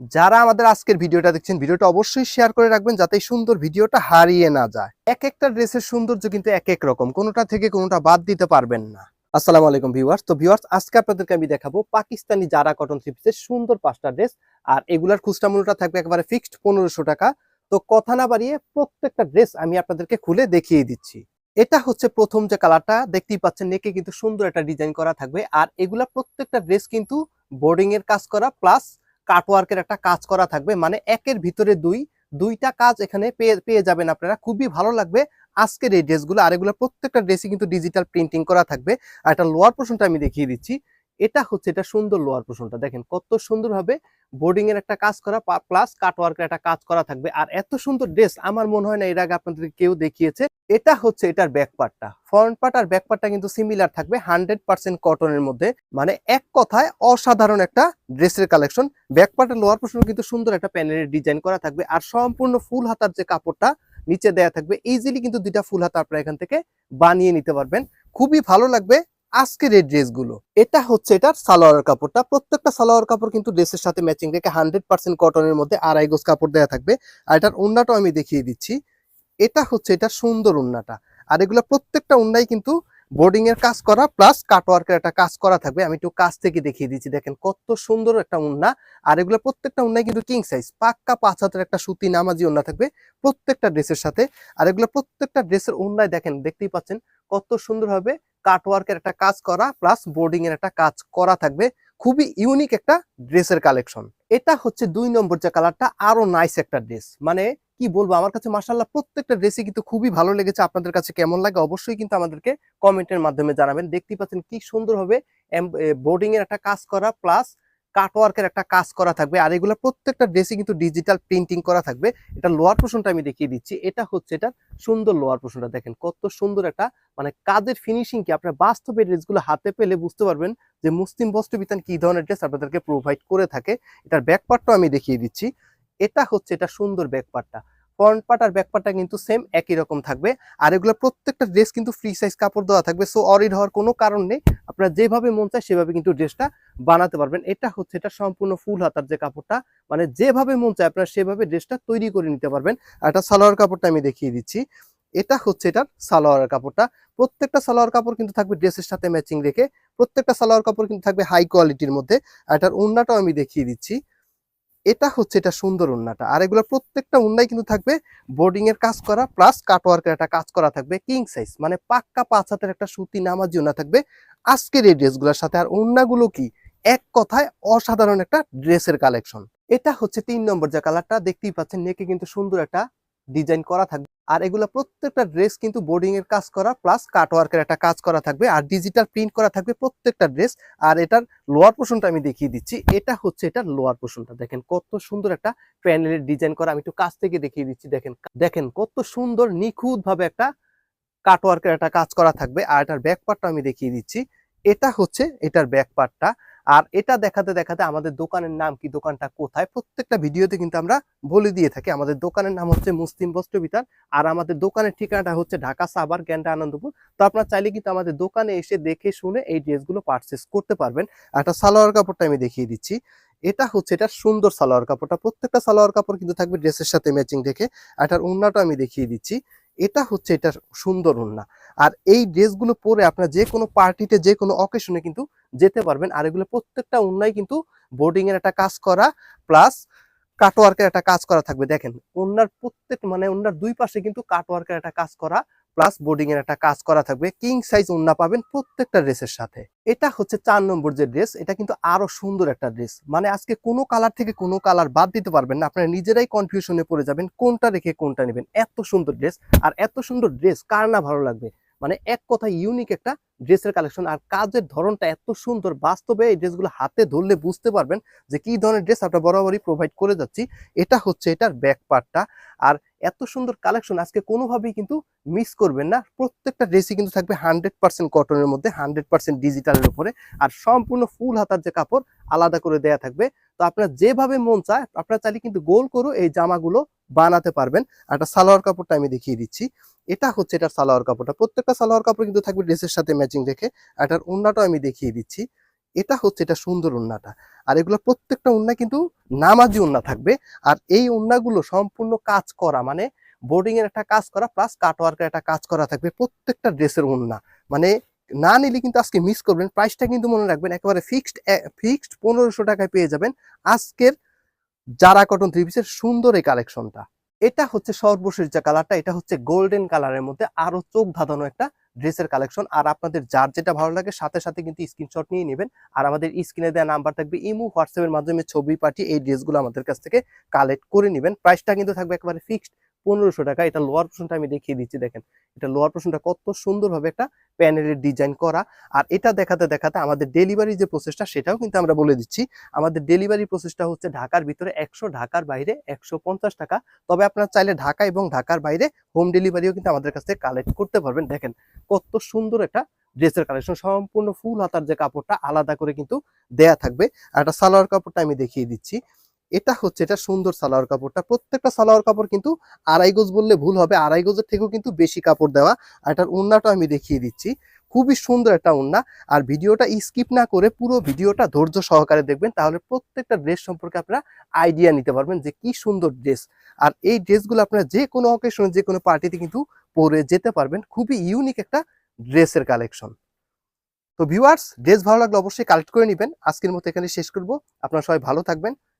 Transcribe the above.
যারা আমাদের আজকের ভিডিওটা দেখছেন, ভিডিওটা অবশ্যই শেয়ার করে রাখবেন যাতে সুন্দর ভিডিওটা হারিয়ে না যায়। এক একটা ড্রেসের সৌন্দর্য কিন্তু এক এক রকম, কোনোটা থেকে কোনোটা বাদ দিতে পারবেন না। আসসালামু আলাইকুম ভিউয়ার্স তো ভিউয়ার্স আজকে আপনাদেরকে আমি দেখাবো পাকিস্তানি জারা কটন থ্রিপিসের সুন্দর পাঁচটা ড্রেস আর এগুলার খুচরা মূল্যটা থাকবে একেবারে ফিক্সড পনেরোশো টাকা। তো কথা না বাড়িয়ে প্রত্যেকটা ড্রেস আমি আপনাদেরকে খুলে দেখিয়ে দিচ্ছি। এটা হচ্ছে প্রথম যে কালারটা দেখতেই পাচ্ছেন নেকে কিন্তু সুন্দর একটা ডিজাইন করা থাকবে। আর এগুলা প্রত্যেকটা ড্রেস কিন্তু বোর্ডিং এর কাজ করা প্লাস কাটওয়ার্কের একটা কাজ করা থাকবে। মানে একের ভিতরে দুই, দুইটা কাজ এখানে পেয়ে পেয়ে যাবেন আপনারা। খুবই ভালো লাগবে আজকের এই ড্রেসগুলো আর এগুলো প্রত্যেকটা ড্রেসই কিন্তু ডিজিটাল প্রিন্টিং করা থাকবে। আর একটা লোয়ার পোর্শনটা আমি দেখিয়ে দিচ্ছি। এটা হচ্ছে, এটা সুন্দর লোয়ার পোর্শনটা দেখেন কত সুন্দরভাবে বোর্ডিং এর একটা কাজ করা প্লাস কাটওয়ার্কের একটা কাজ করা থাকবে। আর এত সুন্দর ড্রেস আমার মনে হয় না এর আগে আপনাদের কেউ দেখিয়েছে। এটা হচ্ছে এটার ব্যাক পার্টটা ফ্রন্ট পার্ট আর ব্যাক পার্টটা কিন্তু সিমিলার থাকবে হান্ড্রেড পার্সেন্ট কটনের মধ্যে। মানে এক কথায় অসাধারণ একটা ড্রেসের কালেকশন ব্যাক পার্টের লোয়ার পোর্শন কিন্তু সুন্দর একটা প্যানেলের ডিজাইন করা থাকবে। আর সম্পূর্ণ ফুল হাতার যে কাপড়টা নিচে দেয়া থাকবে ইজিলি কিন্তু দুইটা ফুল হাতা আপনারা এখান থেকে বানিয়ে নিতে পারবেন। খুবই ভালো লাগবে। আজকের এই ড্রেসগুলো, এটা হচ্ছে এটার সালোয়ার কাপড়টা। প্রত্যেকটা সালোয়ার কাপড় কিন্তু ড্রেসের সাথে ম্যাচিং রেখে হান্ড্রেড পার্সেন্ট কটনের মধ্যে আড়াই গোজ কাপড় দেওয়া থাকবে। আর এটার উন্নাটাও আমি দেখিয়ে দিচ্ছি। এটা হচ্ছে এটা সুন্দর উন্নাটা আর এগুলো প্রত্যেকটা উন্নাই কিন্তু বোর্ডিং এর কাজ করা প্লাস কাটওয়ার্কের একটা কাজ করা থাকবে। আমি একটু কাছ থেকে দেখিয়ে দিচ্ছি, দেখেন কত সুন্দর একটা উন্না আর এগুলো প্রত্যেকটা উন্নাই কিন্তু কিং সাইজ পাক্কা পাঁচ হাতের একটা সুতি নামাজি উন্না থাকবে প্রত্যেকটা ড্রেসের সাথে। আর এগুলো প্রত্যেকটা ড্রেসের উন্নায় দেখেন, দেখতেই পাচ্ছেন কত সুন্দরভাবে কাটওয়ার্কের একটা কাজ করা প্লাস বোর্ডিং এর একটা কাজ করা থাকবে। খুবই ইউনিক একটা ড্রেসের কালেকশন এটা হচ্ছে দুই নম্বর যে কালারটা আরও নাইস একটা ড্রেস মানে কি বলব, আমার কাছে মাসাল্লাহ প্রত্যেকটা ড্রেসই কিন্তু খুবই ভালো লেগেছে। আপনাদের কাছে কেমন লাগে অবশ্যই কিন্তু আমাদেরকে কমেন্টের মাধ্যমে জানাবেন। দেখতে পাচ্ছেন কি সুন্দরভাবে বোর্ডিং এর একটা কাজ করা প্লাস কাটওয়ার্কের একটা কাজ করা থাকবে, আর এগুলো প্রত্যেকটা ড্রেসে কিন্তু ডিজিটাল প্রিন্টিং করা থাকবে। এটা লোয়ার পোর্শনটা আমি দেখিয়ে দিচ্ছি। এটা হচ্ছে এটা সুন্দর লোয়ার পোর্শনটা দেখেন কত সুন্দর একটা মানে কাজের ফিনিশিং কি? আপনার বাস্তবে ড্রেসগুলো হাতে পেলে বুঝতে পারবেন যে মুসলিম বস্ত্র বিতান কি ধরনের ড্রেস আপনাদেরকে প্রোভাইড করে থাকে। এটার ব্যাকপার্টটাও আমি দেখিয়ে দিচ্ছি। এটা হচ্ছে এটা সুন্দর ব্যাক পার্টটা ফ্রন্ট পার্ট আর ব্যাক পার্টটা কিন্তু সেম একই রকম থাকবে। আর এগুলো প্রত্যেকটা ড্রেস কিন্তু ফ্রি সাইজ কাপড় দেওয়া থাকবে। সো অরিড হওয়ার কোনো কারণ নেই। আপনারা যেভাবে মন চায় সেভাবে কিন্তু ড্রেসটা বানাতে পারবেন। এটা হচ্ছে, এটা সম্পূর্ণ ফুল হাতার যে কাপড়টা মানে যেভাবে মন চায় আপনারা সেভাবে ড্রেসটা তৈরি করে নিতে পারবেন। আর এটা সালোয়ার কাপড়টা আমি দেখিয়ে দিচ্ছি। এটা হচ্ছে, এটার সালোয়ার কাপড়টা। প্রত্যেকটা সালোয়ার কাপড় কিন্তু থাকবে ড্রেসের সাথে ম্যাচিং রেখে। প্রত্যেকটা সালোয়ার কাপড় কিন্তু থাকবে হাই কোয়ালিটির মধ্যে। আর এটার উন্নাটাও আমি দেখিয়ে দিচ্ছি। এটা হচ্ছে, এটা সুন্দর উন্নাটা। আর এগুলো প্রত্যেকটা উন্নাই কিন্তু থাকবে বোর্ডিং এর কাজ করা প্লাস কাটওয়ার্কের একটা কাজ করা থাকবে কিং সাইজ মানে পাক্কা পাঁচ হাতের একটা সুতি নামাজ উন্না থাকবে। আজকের এই ড্রেসগুলোর সাথে আর উন্নাগুলো কি? এক কথায় অসাধারণ একটা ড্রেসের কালেকশন এটা হচ্ছে তিন নম্বর যে কালারটা দেখতেই পাচ্ছেন, নেকে কিন্তু সুন্দর একটা ডিজাইন করা থাকবে। আর এগুলো প্রত্যেকটা ড্রেস কিন্তু বোর্ডিং এর কাজ করা প্লাস কাটওয়ার্কের একটা কাজ করা থাকবে আর ডিজিটাল প্রিন্ট করা থাকবে প্রত্যেকটা ড্রেস আর এটার লোয়ার পোর্শনটা আমি দেখিয়ে দিচ্ছি। এটা হচ্ছে এটার লোয়ার পোর্শনটা দেখেন কত সুন্দর একটা প্যানেলের ডিজাইন করা। আমি একটু কাছ থেকে দেখিয়ে দিচ্ছি। দেখেন দেখেন কত সুন্দর নিখুঁত ভাবে একটা কাটওয়ার্কের একটা কাজ করা থাকবে। আর এটার ব্যাক পার্টটা আমি দেখিয়ে দিচ্ছি। এটা হচ্ছে এটার ব্যাক পার্টটা আর এটা দেখাতে দেখাতে আমাদের দোকানের নাম কি, দোকানটা কোথায়, প্রত্যেকটা ভিডিওতে কিন্তু আমরা বলে দিয়ে থাকি। আমাদের দোকানের নাম হচ্ছে মুসলিম বস্ত্র বিতান, আর আমাদের দোকানের ঠিকানাটা হচ্ছে ঢাকা সাবার গ্যান্ডা, আনন্দপুর। তো আপনারা চাইলে কিন্তু আমাদের দোকানে এসে দেখে শুনে এই ড্রেসগুলো পারচেস করতে পারবেন। একটা সালোয়ার কাপড়টা আমি দেখিয়ে দিচ্ছি। এটা হচ্ছে, এটা সুন্দর সালোয়ার কাপড়টা। প্রত্যেকটা সালোয়ার কাপড় কিন্তু থাকবে ড্রেসের সাথে ম্যাচিং আর এটার উন্নাটা আমি দেখিয়ে দিচ্ছি। এটা হচ্ছে এটা সুন্দর ওড়না। আর এই ড্রেসগুলো পরে আপনার যে কোনো পার্টিতে, যে কোনো অকেশনে কিন্তু যেতে পারবেন। আর এগুলো প্রত্যেকটা ওড়নাই কিন্তু বোর্ডিংয়ের একটা কাজ করা প্লাস কাটওয়ার্কের একটা কাজ করা থাকবে। দেখেন ওনার প্রত্যেক মানে ওনার দুই পাশে কিন্তু কাটওয়ার্কের একটা কাজ করা প্লাস বোর্ডিং এর একটা কাজ করা থাকবে। কিং সাইজ উন্না পাবেন প্রত্যেকটা ড্রেসের সাথে। এটা হচ্ছে চার নম্বর যে ড্রেস, এটা কিন্তু আরও সুন্দর একটা ড্রেস। মানে আজকে কোনো কালার থেকে কোনো কালার বাদ দিতে পারবেন না। আপনারা নিজেরাই কনফিউশনে পড়ে যাবেন, কোনটা রেখে কোনটা নেবেন। এত সুন্দর ড্রেস, আর এত সুন্দর ড্রেস কার না ভালো লাগবে? মানে এক কথা ইউনিক একটা ড্রেসের কালেকশন আর কাজের ধরনটা এত সুন্দর। বাস্তবে এই ড্রেসগুলো হাতে ধরলে বুঝতে পারবেন যে কি ধরনের ড্রেস আমরা বরাবরই প্রোভাইড করে যাচ্ছি। এটা হচ্ছে এটার ব্যাক পার্টটা আর এত সুন্দর কালেকশন আজকে কোনোভাবেই কিন্তু মিস করবেন না। প্রত্যেকটা ড্রেসই কিন্তু থাকবে হান্ড্রেড পার্সেন্ট কটনের মধ্যে হান্ড্রেড পার্সেন্ট ডিজিটালের উপরে। আর সম্পূর্ণ ফুল হাতার যে কাপড়, আলাদা করে দেয়া থাকবে। তো আপনার যেভাবে মন চায়, আপনার চাইলে কিন্তু গোল করে এই জামাগুলো বানাতে পারবেন। আর একটা সালোয়ার কাপড়টা আমি দেখিয়ে দিচ্ছি। এটা হচ্ছে এটার সালোয়ার কাপড়টা। প্রত্যেকটা সালোয়ার কাপড় কিন্তু থাকবে ড্রেসের সাথে ম্যাচিং রেখে। এটার উন্নাটাও আমি দেখিয়ে দিচ্ছি। এটা হচ্ছে, এটা সুন্দর উন্নাটা। আর এগুলো প্রত্যেকটা উন্না কিন্তু নামাজি উন্না থাকবে। আর এই উন্নাগুলো সম্পূর্ণ কাজ করা মানে বোর্ডিং এর একটা কাজ করা প্লাস কাটওয়ার্কের একটা কাজ করা থাকবে প্রত্যেকটা ড্রেসের উন্না। মানে না নিলে কিন্তু আজকে মিস করবেন। প্রাইসটা কিন্তু মনে রাখবেন, একেবারে ফিক্সড ফিক্সড পনেরোশো টাকায় পেয়ে যাবেন। আজকের জারা কটন থ্রি পিসের সুন্দর এই কালেকশনটা এটা হচ্ছে সর্বশেষ যে কালারটা এটা হচ্ছে গোল্ডেন কালারের মধ্যে আরও চোখ ধাঁধানো একটা ড্রেসের কালেকশন আর আপনাদের যার যেটা ভালো লাগে সাথে সাথে কিন্তু স্ক্রিনশট নিয়ে নেবেন। আর আমাদের স্ক্রিনে দেওয়া নাম্বার থাকবে ইমু হোয়াটসঅ্যাপের মাধ্যমে ছবি পাঠিয়ে এই ড্রেসগুলো আমাদের কাছ থেকে কালেক্ট করে নেবেন। প্রাইসটা কিন্তু থাকবে একেবারে ফিক্সড পনেরোশো টাকা, এটা লোয়ার পোর্শনটা আমি দেখিয়ে দিচ্ছি, দেখেন। এটা লোয়ার পোর্শনটা কত সুন্দরভাবে একটা প্যানেলের ডিজাইন করা। আর এটা দেখাতে দেখাতে আমাদের ডেলিভারি যে প্রসেসটা সেটাও কিন্তু আমরা বলে দিচ্ছি। আমাদের ডেলিভারি প্রসেসটা হচ্ছে ঢাকার ভিতরে একশো, ঢাকার বাইরে একশো পঞ্চাশ টাকা। তবে আপনারা চাইলে ঢাকা এবং ঢাকার বাইরে হোম ডেলিভারিও কিন্তু আমাদের কাছ থেকে কালেক্ট করতে পারবেন। দেখেন, কত সুন্দর একটা ড্রেসের কালেকশন সম্পূর্ণ ফুল হাতার যে কাপড়টা আলাদা করে কিন্তু দেয়া থাকবে। আর একটা সালোয়ার কাপড়টা আমি দেখিয়ে দিচ্ছি। এটা হচ্ছে, এটা সুন্দর সালোয়ার কাপড়টা। প্রত্যেকটা সালোয়ার কাপড় কিন্তু আড়াই গোজ বললে ভুল হবে, আড়াই গোজের থেকেও কিন্তু বেশি কাপড় দেওয়া। আর এটার উন্নাটা আমি দেখিয়ে দিচ্ছি। খুবই সুন্দর একটা উন্না। আর ভিডিওটা স্কিপ না করে পুরো ভিডিওটা ধৈর্য সহকারে দেখবেন, তাহলে প্রত্যেকটা ড্রেস সম্পর্কে আপনারা আইডিয়া নিতে পারবেন যে কি সুন্দর ড্রেস। আর এই ড্রেসগুলো আপনারা যে কোনো অকেশনে যে কোনো পার্টিতে কিন্তু পরে যেতে পারবেন। খুবই ইউনিক একটা ড্রেসের কালেকশন তো ভিউয়ার্স ড্রেস ভালো লাগলে অবশ্যই কালেক্ট করে নেবেন। আজকের মতো এখানে শেষ করব। আপনারা সবাই ভালো থাকবেন।